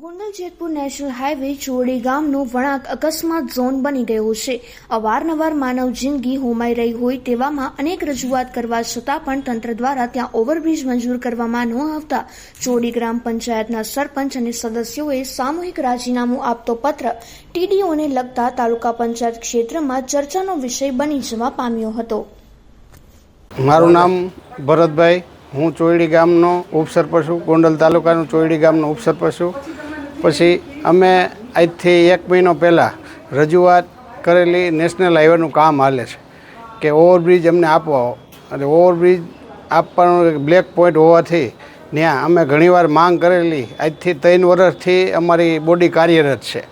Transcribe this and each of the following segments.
Gondal Jetpur national highway Chordi ગામનો વળાંક અકસ્માત ઝોન બની ગયો છે. અવારનવાર માનવ જિંદગી હોમાઈ રહી હોય તેવામાં અનેક રજૂઆત કરવા છતાં પણ તંત્ર દ્વારા ત્યાં ઓવરબ્રિજ મંજૂર કરવામાં ન આવતા ચોરડી ગ્રામ પંચાયતના સરપંચ અને સદસ્યોએ સામૂહિક રાજીનામું આપતો પત્ર ટીડીઓને લગતા તાલુકા પંચાયત ક્ષેત્રમાં ચર્ચાનો વિષય બની જવા પામ્યો હતો. મારું નામ ભરતભાઈ. હું ચોયડી ગામનો ઉપસરપંચ છું. ગોંડલ તાલુકાનું ચોયડી ગામનો ઉપસરપંચ છું. પછી અમે આજથી એક મહિનો પહેલાં રજૂઆત કરેલી નેશનલ હાઈવેનું કામ હાલે છે કે ઓવરબ્રિજ અમને આપવો અને ઓવરબ્રિજ આપવાનું બ્લેક પોઈન્ટ હોવાથી ત્યાં અમે ઘણીવાર માંગ કરેલી. આજથી ત્રણ વર્ષથી અમારી બોડી કાર્યરત છે.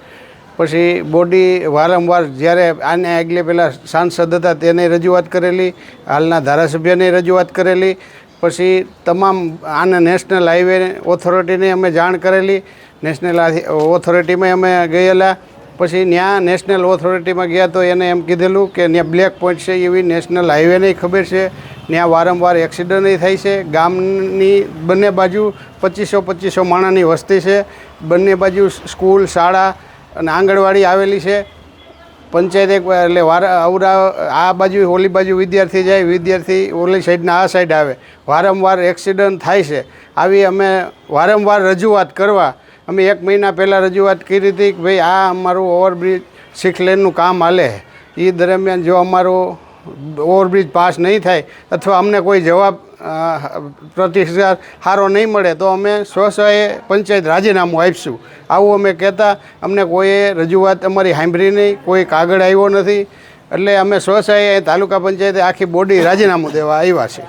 પછી બોડી વારંવાર જ્યારે આને આગલે પહેલાં સાંસદ હતા તેને રજૂઆત કરેલી, હાલના ધારાસભ્યને રજૂઆત કરેલી પછી તમામ આને નેશનલ હાઈવે ઓથોરિટીને અમે જાણ કરેલી. નેશનલ ઓથોરિટીમાં અમે ગયેલા. પછી ત્યાં નેશનલ ઓથોરિટીમાં ગયા તો એને એમ કીધેલું કે ત્યાં બ્લેક પોઈન્ટ છે એવી નેશનલ હાઈવેને ખબર છે. ત્યાં વારંવાર એક્સિડન્ટ થાય છે. ગામની બંને બાજુ પચીસો પચીસો માણસની વસ્તી છે. બંને બાજુ સ્કૂલ, શાળા અને આંગણવાડી આવેલી છે. પંચાયત એક એટલે વાર, અવરા, આ બાજુ ઓલી બાજુ વિદ્યાર્થી જાય, વિદ્યાર્થી ઓલી સાઈડના આ સાઈડ આવે. વારંવાર એક્સિડન્ટ થાય છે. આવી અમે વારંવાર રજૂઆત કરવા, અમે એક મહિના પહેલાં રજૂઆત કરી હતી કે ભાઈ, આ અમારું ઓવરબ્રિજ સિક્સ લેનનું કામ હાલે એ દરમિયાન જો અમારું ઓવરબ્રિજ પાસ નહીં થાય, અથવા અમને કોઈ જવાબ પ્રતિસાદ સારો નહીં મળે તો અમે સ્વસહાયે પંચાયત રાજીનામું આપીશું. આવું અમે કહેતા, અમને કોઈએ રજૂઆત અમારી સાંભળી નહીં, કોઈ કાગળ આવ્યો નથી. એટલે અમે સ્વસહાયે તાલુકા પંચાયતે આખી બોડી રાજીનામું દેવા આવ્યા છે.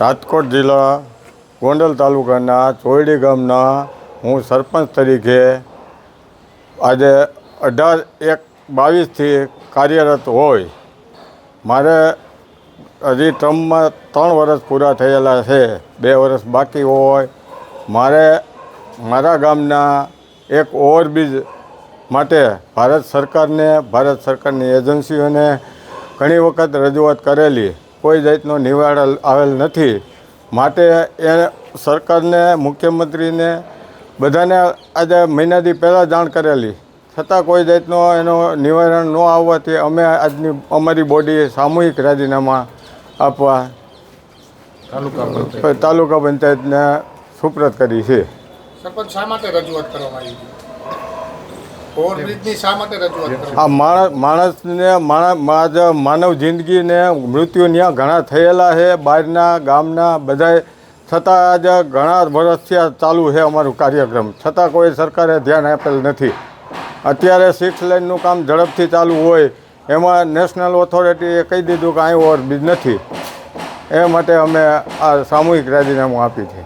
રાજકોટ જિલ્લા ગોંડલ તાલુકાના ચોયડી ગામના હું સરપંચ તરીકે આજે અઢાર એક બાવીસથી કાર્યરત હોય. મારે હજી ટ્રમ્પમાં ત્રણ વર્ષ પૂરા થયેલા છે, બે વર્ષ બાકી હોય. મારે મારા ગામના એક ઓવરબ્રિજ માટે ભારત સરકારને, ભારત સરકારની એજન્સીઓને ઘણી વખત રજૂઆત કરેલી. કોઈ જાતનો નિવારણ આવેલ નથી. માટે એ સરકારને, મુખ્યમંત્રીને બધાને આજે મહિનાથી પહેલાં જાણ કરેલી. છતાં કોઈ જાતનો એનો નિવારણ ન આવવાથી અમે આજની અમારી બોડી સામૂહિક રાજીનામા આપવા તાલુકા પંચાયતને સુપ્રત કરી છે. સરપંચ શા માટે રજૂઆત કરવામાં આવી આ માણસ માણસને માણસ આજે માનવ જિંદગીને મૃત્યુ ત્યાં ઘણા થયેલા છે બહારના ગામના બધાએ છતાં આજે ઘણા વર્ષથી આ ચાલુ છે અમારું કાર્યક્રમ. છતાં કોઈ સરકારે ધ્યાન આપેલ નથી. અત્યારે સિક્સ લાઇનનું કામ ઝડપથી ચાલુ હોય, એમાં નેશનલ ઓથોરિટીએ કહી દીધું કે અહીં ઓવરબ્રિજ નથી. એ માટે અમે આ સામૂહિક રાજીનામું આપી છે.